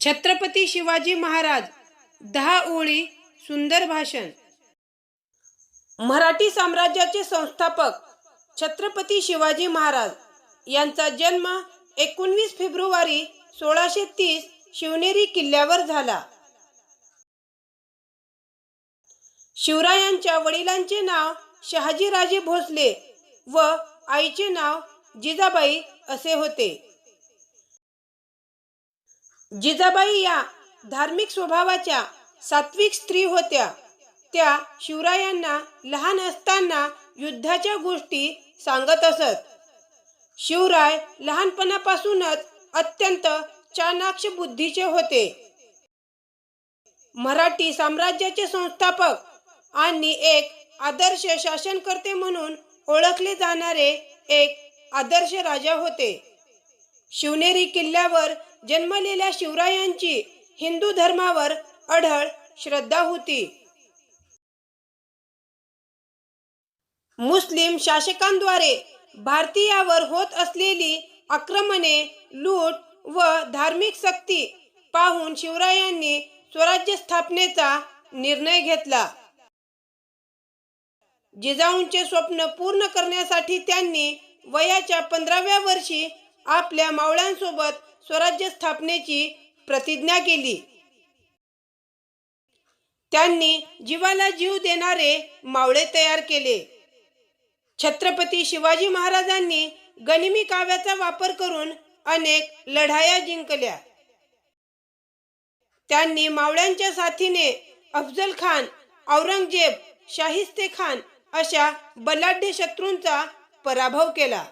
छत्रपती शिवाजी महाराज दहा ओळी सुंदर भाषण. मराठी साम्राज्याचे संस्थापक छत्रपती शिवाजी महाराज यांचा जन्म एकोणवीस फेब्रुवारी सोळाशे तीस शिवनेरी किल्ल्यावर झाला. शिवरायांच्या वडिलांचे नाव शहाजीराजे भोसले व आईचे नाव जिजाबाई असे होते. जिजाबाई या धार्मिक स्वभावाच्या सात्विक स्त्री होत्या. त्या शिवरायांना लहान असताना युद्धाच्या गोष्टी सांगत असत. शिवराय लहानपणापासूनच अत्यंत चाणाक्ष बुद्धीचे होते. मराठी साम्राज्याचे संस्थापक आणि एक आदर्श शासनकर्ते म्हणून ओळखले जाणारे एक आदर्श राजा होते. शिवनेरी किल्ल्यावर जन्मलेल्या शिवरायांची हिंदू धर्मावर अढळ श्रद्धा होती. मुस्लिम शासकांद्वारे भारतीयावर होत असलेली आक्रमणे लूट व धार्मिक सक्ती पाहून शिवरायांनी स्वराज्य स्थापनेचा निर्णय घेतला. जिजाऊंचे स्वप्न पूर्ण करण्यासाठी त्यांनी वयाच्या पंधराव्या वर्षी आपल्या मावळ्यांसोबत स्वराज्य स्थापनेची प्रतिज्ञा केली. त्यांनी जीवाला जीव देणारे मावळे तयार केले. छत्रपती शिवाजी महाराजांनी गनिमी काव्याचा वापर करून अनेक लढाया जिंकल्या. त्यांनी मावळ्यांच्या साथीने अफजल खान औरंगजेब शाहिस्ते खान अशा बलाढ्य शत्रूंचा पराभव केला.